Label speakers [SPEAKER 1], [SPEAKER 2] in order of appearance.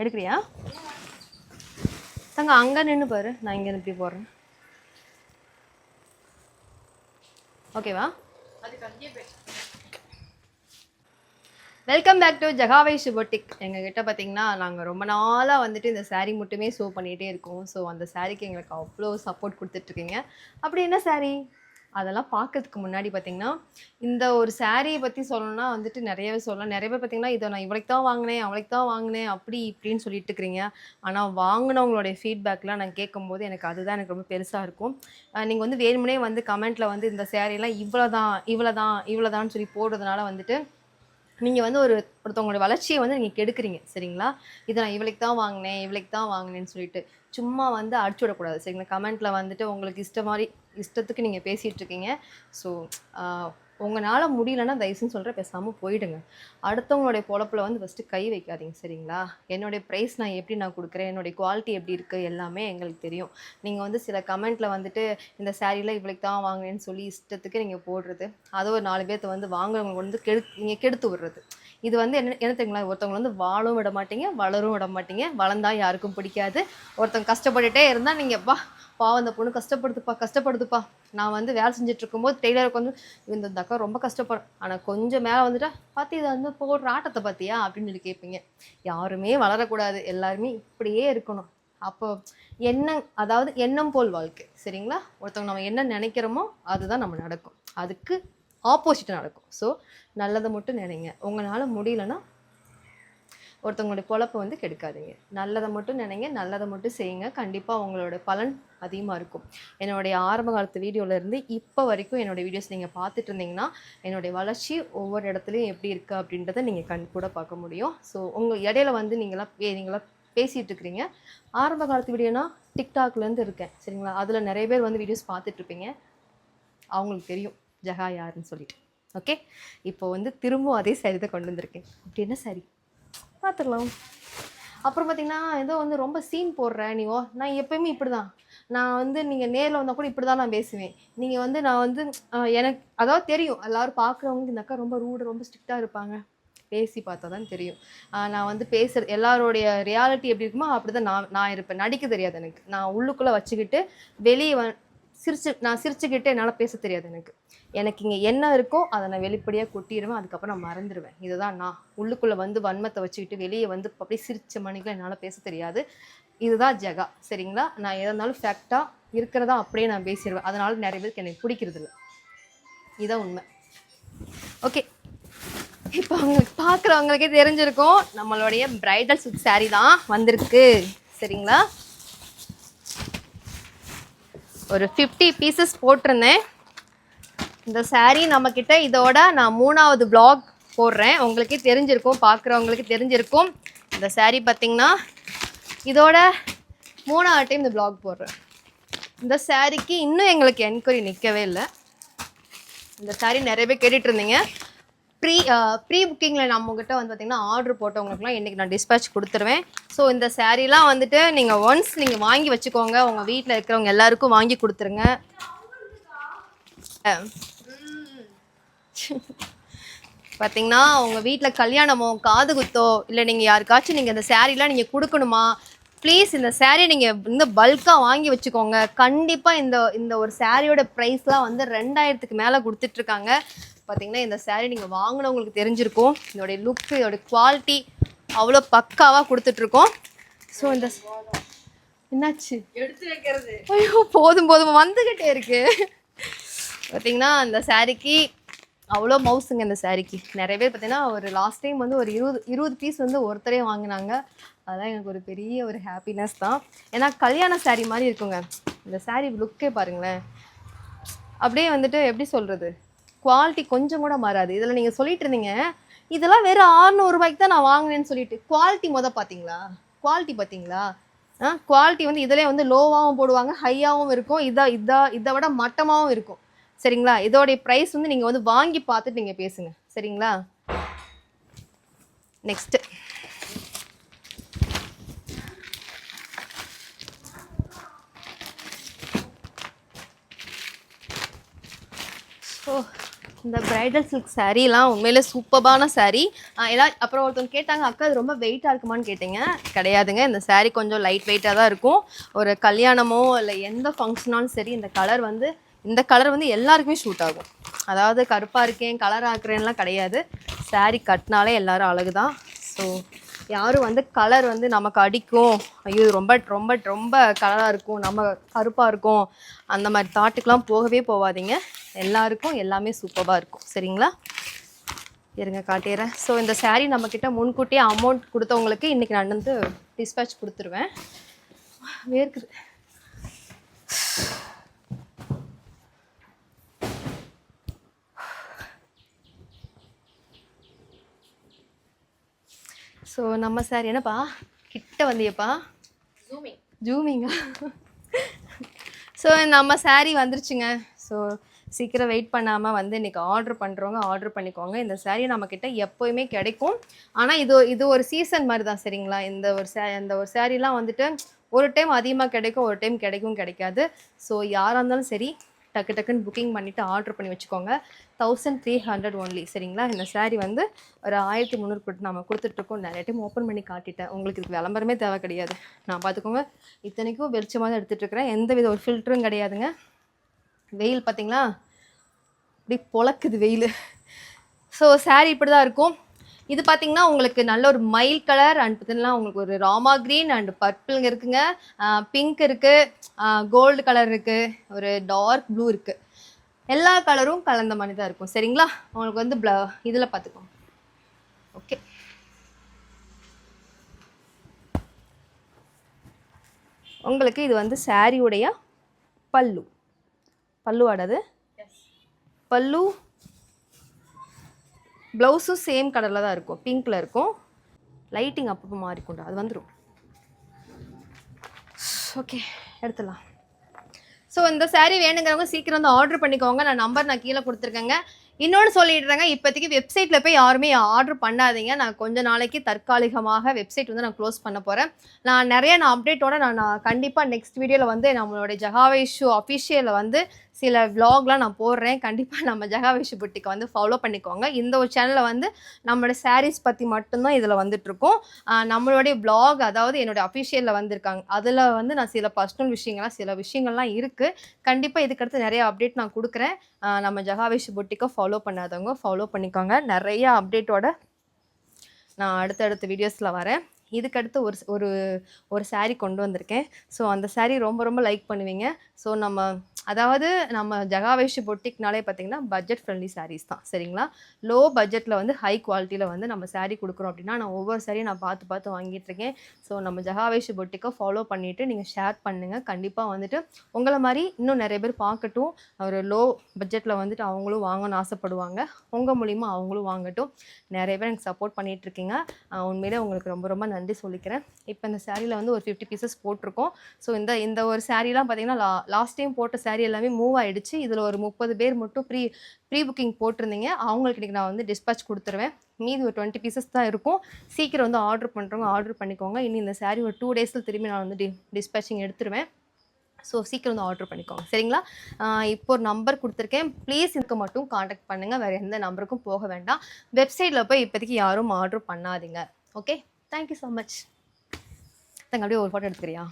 [SPEAKER 1] எடுக்கிறியா? தங்க அங்கே நின்று பாரு. நான் இங்கே இப்படி போடுறேன். ஓகேவா வெல்கம் பேக் டு ஜகாவை சுபோட்டிக் எங்ககிட்ட பார்த்தீங்கன்னா நாங்கள் ரொம்ப நாளாக வந்துட்டு இந்த சாரீ மட்டுமே ஷோ பண்ணிகிட்டே இருக்கோம். ஸோ அந்த சாரீக்கு எங்களுக்கு அவ்வளோ சப்போர்ட் கொடுத்துட்ருக்கீங்க அப்படி என்ன சாரீ அதெல்லாம் பார்க்கறதுக்கு முன்னாடி பார்த்தீங்கன்னா இந்த ஒரு சாரியை பற்றி சொல்லணும்னா வந்துட்டு நிறையவே சொல்லலாம். நிறைய பேர் பார்த்தீங்கன்னா இதை நான் இவளுக்கு தான் வாங்கினேன் அவளைக்கு தான் வாங்கினேன் அப்படி இப்படின்னு சொல்லிட்டு இருக்கிறீங்க. ஆனால் வாங்கினவங்களுடைய ஃபீட்பேக்லாம் நான் கேட்கும்போது எனக்கு அதுதான் எனக்கு ரொம்ப பெருசாக இருக்கும். நீங்கள் வந்து வேணுமனே வந்து கமெண்ட்டில் வந்து இந்த சேரீலாம் இவ்வளோ தான் இவ்வளோ தான் இவ்வளோ தான் சொல்லி போடுறதுனால வந்துட்டு நீங்கள் வந்து ஒரு ஒருத்தவங்களோட வளர்ச்சியை வந்து நீங்கள் கெடுக்குறீங்க சரிங்களா? இதை நான் இவளுக்கு தான் வாங்கினேன் இவளுக்கு தான் வாங்கினேன்னு சொல்லிட்டு சும்மா வந்து அடிச்சு விடக்கூடாது சரிங்களா? கமெண்ட்டில் வந்துட்டு உங்களுக்கு இஷ்ட மாதிரி இஷ்டத்துக்கு நீங்கள் பேசிகிட்டு இருக்கீங்க. ஸோ உங்களால் முடியலன்னா தயவுசெய்து சொல்கிற பேசாமல் போயிடுங்க. அடுத்தவங்களுடைய பொழப்பில் வந்து ஃபஸ்ட்டு கை வைக்காதீங்க சரிங்களா? என்னுடைய ப்ரைஸ் நான் எப்படி நான் கொடுக்குறேன் என்னுடைய குவாலிட்டி எப்படி இருக்குது எல்லாமே எங்களுக்கு தெரியும். நீங்கள் வந்து சில கமெண்ட்டில் வந்துட்டு இந்த சாரியில் இவ்வளோக்கு தான் வாங்கினேன்னு சொல்லி இஷ்டத்துக்கு நீங்கள் போடுறது. அதை ஒரு நாலு பேர்த்த வந்து வாங்குறவங்க வந்து கெடு நீங்கள் கெடுத்து விடுறது. இது வந்து என்ன என்ன தெரியுங்களா? ஒருத்தவங்க வந்து வாழும் விட மாட்டீங்க வளரும் விட மாட்டீங்க. வளர்ந்தால் யாருக்கும் பிடிக்காது. ஒருத்தவங்க கஷ்டப்பட்டுட்டே இருந்தால் நீங்கள் வா பாவம் அந்த பொண்ணு கஷ்டப்படுதுப்பா கஷ்டப்படுதுப்பா. நான் வந்து வேலை செஞ்சுட்டு இருக்கும்போது டெய்லருக்கு வந்து இந்த இந்த அக்கா ரொம்ப கஷ்டப்படும். ஆனால் கொஞ்சம் மேலே வந்துட்டா பார்த்து இதை வந்து போடுற ஆட்டத்தை பார்த்தியா அப்படின்னு சொல்லி கேட்பீங்க. யாருமே வளரக்கூடாது. எல்லாருமே இப்படியே இருக்கணும். அப்போ எண்ணம் அதாவது எண்ணம் போல் வாழ்க்கை. சரிங்களா? ஒருத்தவங்க நம்ம என்ன நினைக்கிறோமோ அதுதான் நம்ம நடக்கும். அதுக்கு ஆப்போசிட் நடக்கும். ஸோ நல்லதை மட்டும் நினைங்க. உங்களால் முடியலன்னா ஒருத்தவங்களுடைய பொழப்பை வந்து கெடுக்காதீங்க. நல்லதை மட்டும் நினைங்க நல்லதை மட்டும் செய்யுங்க. கண்டிப்பாக உங்களோட பலன் அதிகமாக இருக்கும். என்னுடைய ஆரம்ப காலத்து வீடியோலேருந்து இப்போ வரைக்கும் என்னுடைய வீடியோஸ் நீங்கள் பார்த்துட்டு இருந்தீங்கன்னா என்னுடைய வளர்ச்சி ஒவ்வொரு இடத்துலையும் எப்படி இருக்குது அப்படின்றத நீங்கள் கண் கூட பார்க்க முடியும். ஸோ உங்கள் இடையில வந்து நீங்களாம் பே நீங்களாம் பேசிகிட்டு இருக்கிறீங்க. ஆரம்ப காலத்து வீடியோனா டிக்டாக்லேருந்து இருக்கேன். சரிங்களா? அதில் நிறைய பேர் வந்து வீடியோஸ் பார்த்துட்ருப்பீங்க அவங்களுக்கு தெரியும் ஜஹா யாருன்னு சொல்லிட்டு. ஓகே இப்போ வந்து திரும்பவும் அதே சரி தான் கொண்டு வந்திருக்கேன். அப்படி என்ன சரி? பார்த்துடலாம் அப்புறம் பார்த்தீங்கன்னா ஏதோ வந்து ரொம்ப சீன் போடுற நீ ஓ நான் எப்பயுமே இப்படி தான் நான் வந்து நீங்கள் நேரில் வந்தால் கூட இப்படி தான் நான் பேசுவேன். நீங்கள் வந்து நான் வந்து எனக்கு அதாவது தெரியும். எல்லோரும் பார்க்குறவங்க இந்த அக்கா ரொம்ப ரூடு ரொம்ப ஸ்ட்ரிக்டாக இருப்பாங்க. பேசி பார்த்தா தான் தெரியும். நான் வந்து பேசுகிறது எல்லாரோடைய ரியாலிட்டி எப்படி இருக்குமோ அப்படி தான் நான் நான் இருப்பேன். நடிக்க தெரியாது எனக்கு. நான் உள்ளுக்குள்ளே வச்சுக்கிட்டு வெளியே வ சிரிச்சு நான் சிரிச்சுக்கிட்டு என்னால் பேச தெரியாது எனக்கு. எனக்கு இங்கே என்ன இருக்கோ அதை நான் வெளிப்படையாக கொட்டிடுவேன் அதுக்கப்புறம் நான் மறந்துடுவேன் இதுதான் நான். உள்ளுக்குள்ளே வந்து வன்மத்தை வச்சுக்கிட்டு வெளியே வந்து அப்படியே சிரிச்ச மணிக்கெலாம் என்னால் பேச தெரியாது. இதுதான் ஜெகா. சரிங்களா? நான் எதா இருந்தாலும் ஃபேக்டாக இருக்கிறதா அப்படியே நான் பேசிடுவேன் அதனால் நிறைய பேருக்கு எனக்கு பிடிக்கிறது இல்லை இதுதான் உண்மை. ஓகே இப்போ அவங்களுக்கு பார்க்குறவங்களுக்கே தெரிஞ்சிருக்கும். நம்மளுடைய பிரைடல் சுட் saree தான் வந்திருக்கு. சரிங்களா? ஒரு ஃபிஃப்டி பீசஸ் போட்டிருந்தேன். இந்த சாரீ நம்மக்கிட்ட இதோட நான் மூணாவது பிளாக் போடுறேன். உங்களுக்கே தெரிஞ்சிருக்கும் பார்க்குறவங்களுக்கு தெரிஞ்சிருக்கும். இந்த சாரீ பார்த்தீங்கன்னா இதோட மூணாவது டைம் இந்த பிளாக் போடுறேன். இந்த சாரீக்கு இன்னும் எங்களுக்கு என்கொயரி நிற்கவே இல்லை. இந்த சாரீ நிறைய பேர் கேட்டுட்ருந்தீங்க ப்ரீ ப்ரீ புக்கிங்கில் நம்மக்கிட்ட வந்து பார்த்தீங்கன்னா ஆர்டர் போட்டவங்களுக்குலாம் இன்றைக்கி நான் டிஸ்பேச் கொடுத்துருவேன். ஸோ இந்த சேரீலாம் வந்துட்டு நீங்கள் ஒன்ஸ் நீங்கள் வாங்கி வச்சுக்கோங்க. உங்கள் வீட்டில் இருக்கிறவங்க எல்லாருக்கும் வாங்கி கொடுத்துருங்க. பார்த்தீங்கன்னா உங்கள் வீட்டில் கல்யாணமோ காது குத்தோ இல்லை நீங்கள் யாருக்காச்சும் நீங்கள் இந்த சேரீலாம் நீங்கள் கொடுக்கணுமா? ப்ளீஸ் இந்த சேரீ நீங்கள் இந்த பல்காக வாங்கி வச்சுக்கோங்க. கண்டிப்பாக இந்த இந்த ஒரு சேரீயோட ப்ரைஸ்லாம் வந்து ரெண்டாயிரத்துக்கு மேலே கொடுத்துட்ருக்காங்க பார்த்தீங்கன்னா இந்த saree நீங்கள் வாங்கினவங்களுக்கு தெரிஞ்சிருக்கும். இதோடைய லுக்கு இதோடைய குவாலிட்டி அவ்வளோ பக்காவாக கொடுத்துட்ருக்கோம். ஸோ இந்த என்னாச்சு?
[SPEAKER 2] எடுத்து வைக்கிறது.
[SPEAKER 1] ஐயோ போதும் போதும். வந்துக்கிட்டே இருக்கு. பார்த்தீங்கன்னா அந்த சாரிக்கு அவ்வளோ மவுஸுங்க இந்த சாரிக்கு நிறைய பேர் பார்த்தீங்கன்னா ஒரு லாஸ்ட் டைம் வந்து ஒரு இருபது இருபது பீஸ் வந்து ஒருத்தரே வாங்கினாங்க. அதெல்லாம் எனக்கு ஒரு பெரிய ஒரு ஹாப்பினஸ் தான். ஏன்னா கல்யாண saree மாதிரி இருக்குங்க. இந்த saree லுக்கே பாருங்களேன். அப்படியே வந்துட்டு எப்படி சொல்கிறது குவாலிட்டி கொஞ்சம் கூட மாறாது. இதில் நீங்கள் சொல்லிட்டு இருந்தீங்க. இதெல்லாம் வெறும் ஆறுநூறுபாய்க்கு தான் நான் வாங்கினேன்னு சொல்லிட்டு. குவாலிட்டி மொதல் பார்த்தீங்களா குவாலிட்டி பார்த்தீங்களா ஆ குவாலிட்டி வந்து இதிலே வந்து லோவாகவும் போடுவாங்க ஹையாகவும் இருக்கும். இதா இதா இதை விட மட்டமாகவும் இருக்கும். சரிங்களா? இதோடைய ப்ரைஸ் வந்து நீங்கள் வந்து வாங்கி பார்த்துட்டு நீங்கள் பேசுங்க. சரிங்களா? நெக்ஸ்ட்டு ஓ. இந்த பிரைடல் சில்க் சாரீலாம் உண்மையிலே சூப்பரான saree. ஏதாவது அப்புறம் ஒருத்தவங்க கேட்டாங்க அக்கா இது ரொம்ப வெயிட்டாக இருக்குமான்னு கேட்டீங்க. கிடையாதுங்க இந்த சாரீ கொஞ்சம் லைட் வெயிட்டாக தான் இருக்கும். ஒரு கல்யாணமோ இல்லை எந்த ஃபங்க்ஷனாலும் சரி இந்த கலர் வந்து இந்த கலர் வந்து எல்லாருக்குமே ஷூட் ஆகும். அதாவது கருப்பாக இருக்கேன் கலர் ஆக்குறேன்லாம் கிடையாது. சாரீ கட்டினாலே எல்லோரும் அழகு தான் ஸோ யாரும் வந்து கலர் வந்து நமக்கு அடிக்கும். ஐயோ ரொம்ப ரொம்ப ரொம்ப கலராக இருக்கும் நம்ம கருப்பாக இருக்கும் அந்த மாதிரி தாட்டுக்கெலாம் போகவே போகாதீங்க. எல்லாருக்கும் எல்லாமே சூப்பராக இருக்கும். சரிங்களா? இருங்க காட்டிடுறேன். ஸோ இந்த saree நம்மக்கிட்ட முன்கூட்டியே அமௌண்ட் கொடுத்தவங்களுக்கு இன்றைக்கி நான் வந்து டிஸ்பேச் கொடுத்துருவேன். வேர்க்குது. ஸோ நம்ம சார் என்னப்பா? கிட்ட வந்தியப்பா?
[SPEAKER 2] ஜூமிங்
[SPEAKER 1] ஜூமிங்கா ஸோ நம்ம saree வந்துருச்சுங்க. ஸோ சீக்கிரம் வெயிட் பண்ணாமல் வந்து இன்றைக்கி ஆர்டர் பண்ணுறவங்க ஆர்டர் பண்ணிக்கோங்க. இந்த சேரீ நம்மக்கிட்ட எப்போயுமே கிடைக்கும். ஆனால் இது இது ஒரு சீசன் மாதிரி தான் சரிங்களா? இந்த ஒரு சே இந்த ஒரு சேரீலாம் வந்துட்டு ஒரு டைம் அதிகமாக கிடைக்கும் ஒரு டைம் கிடைக்கும் கிடைக்காது. ஸோ யாராக இருந்தாலும் சரி டக்கு டக்குன்னு புக்கிங் பண்ணிவிட்டு ஆர்டர் பண்ணி வச்சுக்கோங்க. தௌசண்ட் த்ரீ ஹண்ட்ரட் ஒன்லி சரிங்களா? இந்த saree வந்து ஒரு ஆயிரத்தி முந்நூறு கொடுத்து நம்ம கொடுத்துட்ருக்கோம் நிறைய டைம் ஓப்பன் பண்ணி காட்டிட்டேன். உங்களுக்கு இதுக்கு விளம்பரமே தேவை கிடையாது. நான் பார்த்துக்கோங்க. இத்தனைக்கும் வெளிச்சமாக தான் எடுத்துகிட்டு இருக்கிறேன். எந்த வித ஒரு ஃபில்டரும் கிடையாதுங்க. வெயில் பார்த்தீங்களா? அப்படி பொழக்குது வெயில். ஸோ saree இப்படி தான் இருக்கும். இது பார்த்தீங்கன்னா உங்களுக்கு நல்ல ஒரு மைல் கலர் அண்ட் பார்த்தீங்கன்னா உங்களுக்கு ஒரு ராமா க்ரீன் அண்ட் பர்பிள்ங்க இருக்குங்க. பிங்க் இருக்குது கோல்டு கலர் இருக்குது ஒரு டார்க் ப்ளூ இருக்குது எல்லா கலரும் கலந்த மாதிரி தான் இருக்கும். சரிங்களா? உங்களுக்கு வந்து ப்ள இதில் பார்த்துக்கோங்க. ஓகே உங்களுக்கு இது வந்து சாரியுடைய பல்லு. பல்லுவாடது பல்லு ப்ளவுஸும் சேம் கலரில் தான் இருக்கும். பிங்க்கில் இருக்கும். லைட்டிங் அப்பப்போ மாறிக்கொண்டு அது வந்துடும் ஓகே எடுத்துடலாம். ஸோ இந்த saree வேணுங்கிறவங்க சீக்கிரம் வந்து ஆர்டர் பண்ணிக்கோங்க. நான் நம்பர் நான் கீழே கொடுத்துருக்கேங்க. இன்னொன்று சொல்லிடுறேங்க இப்போதைக்கு வெப்சைட்டில் போய் யாருமே ஆர்டர் பண்ணாதீங்க. நான் கொஞ்ச நாளைக்கு தற்காலிகமாக வெப்சைட் வந்து நான் க்ளோஸ் பண்ண போகிறேன் நான் நிறைய நான் அப்டேட்டோட நான் நான் கண்டிப்பாக நெக்ஸ்ட் வீடியோவில் வந்து நம்மளுடைய ஜகாவேஷு அஃபிஷியலில் வந்து சில விலாக்லாம் நான் போடுறேன். கண்டிப்பாக நம்ம ஜெகாவேஷ் புட்டிக்கு வந்து ஃபாலோ பண்ணிக்கோங்க. இந்த ஒரு சேனலில் வந்து நம்மளோட சாரீஸ் பற்றி மட்டும்தான் இதில் வந்துட்டுருக்கோம். நம்மளுடைய vlog அதாவது என்னுடைய அஃபிஷியலில் வந்திருக்காங்க. அதில் வந்து நான் சில பர்சனல் விஷயங்கள்லாம் சில விஷயங்கள்லாம் இருக்குது கண்டிப்பாக இதுக்கடுத்து நிறைய அப்டேட் நான் கொடுக்குறேன். நம்ம ஜெகாவேஷ் புட்டிக்கை ஃபாலோ பண்ணாதவங்க ஃபாலோ பண்ணிக்கோங்க. நிறைய அப்டேட்டோட நான் அடுத்தடுத்த வீடியோஸில் வரேன். இதுக்கடுத்து ஒரு ஒரு ஒரு சாரீ கொண்டு வந்திருக்கேன். ஸோ அந்த சாரீ ரொம்ப ரொம்ப லைக் பண்ணுவீங்க. ஸோ நம்ம அதாவது நம்ம ஜகாவேஷ் பொட்டிக்னாலே பார்த்தீங்கன்னா பட்ஜெட் ஃப்ரெண்ட்லி சாரீஸ் தான் சரிங்களா? லோ பட்ஜெட்டில் வந்து ஹை குவாலிட்டியில் வந்து நம்ம சாரீ கொடுக்குறோம் அப்படின்னா நான் ஒவ்வொரு சாரியும் நான் பார்த்து பார்த்து வாங்கிட்டு இருக்கேன். ஸோ நம்ம ஜகாவேஷ் பொட்டிக்கை ஃபாலோ பண்ணிவிட்டு நீங்கள் ஷேர் பண்ணுங்கள் கண்டிப்பாக வந்துட்டு உங்களை மாதிரி இன்னும் நிறைய பேர் பார்க்கட்டும். ஒரு லோ பட்ஜெட்டில் வந்துட்டு அவங்களும் வாங்கணும்னு ஆசைப்படுவாங்க. உங்கள் மூலிமா அவங்களும் வாங்கட்டும். நிறைய பேர் எனக்கு சப்போர்ட் பண்ணிகிட்ருக்கீங்க உண்மையிலே உங்களுக்கு ரொம்ப ரொம்ப நன்றி சொல்லிக்கிறேன். இப்போ இந்த சாரியில் வந்து ஒரு ஃபிஃப்டி பீசஸ் போட்டிருக்கோம். ஸோ இந்த இந்த ஒரு சாரீலாம் பார்த்தீங்கன்னா லா லாஸ்ட் டைம் போட்ட மாதிரி எல்லாமே மூவ் ஆயிடுச்சு. இதில் ஒரு முப்பது பேர் மட்டும் ப்ரீ ப்ரீ புக்கிங் போட்டிருந்தீங்க. அவங்களுக்கு இன்றைக்கி நான் வந்து டிஸ்பேச் கொடுத்துருவேன். மீதி ஒரு டுவெண்ட்டி பீசஸ் தான் இருக்கும். சீக்கிரம் வந்து ஆர்டர் பண்ணுறவங்க ஆர்டர் பண்ணிக்கோங்க. இனி இந்த சாரீ ஒரு டூ டேஸில் திரும்பி நான் வந்து டி டிஸ்பேச்சிங் எடுத்துருவேன். ஸோ சீக்கிரம் வந்து ஆர்டர் பண்ணிக்கோங்க. சரிங்களா? இப்போ ஒரு நம்பர் கொடுத்துருக்கேன். ப்ளீஸ் இதுக்கு மட்டும் காண்டாக்ட் பண்ணுங்கள் வேறு எந்த நம்பருக்கும் போக வேண்டாம். வெப்சைட்டில் போய் இப்போதைக்கு யாரும் ஆர்டர் பண்ணாதீங்க. ஓகே தேங்க்யூ ஸோ மச் தங்க அப்படியே ஒரு ஃபோட்டோ எடுத்துக்கிறியா?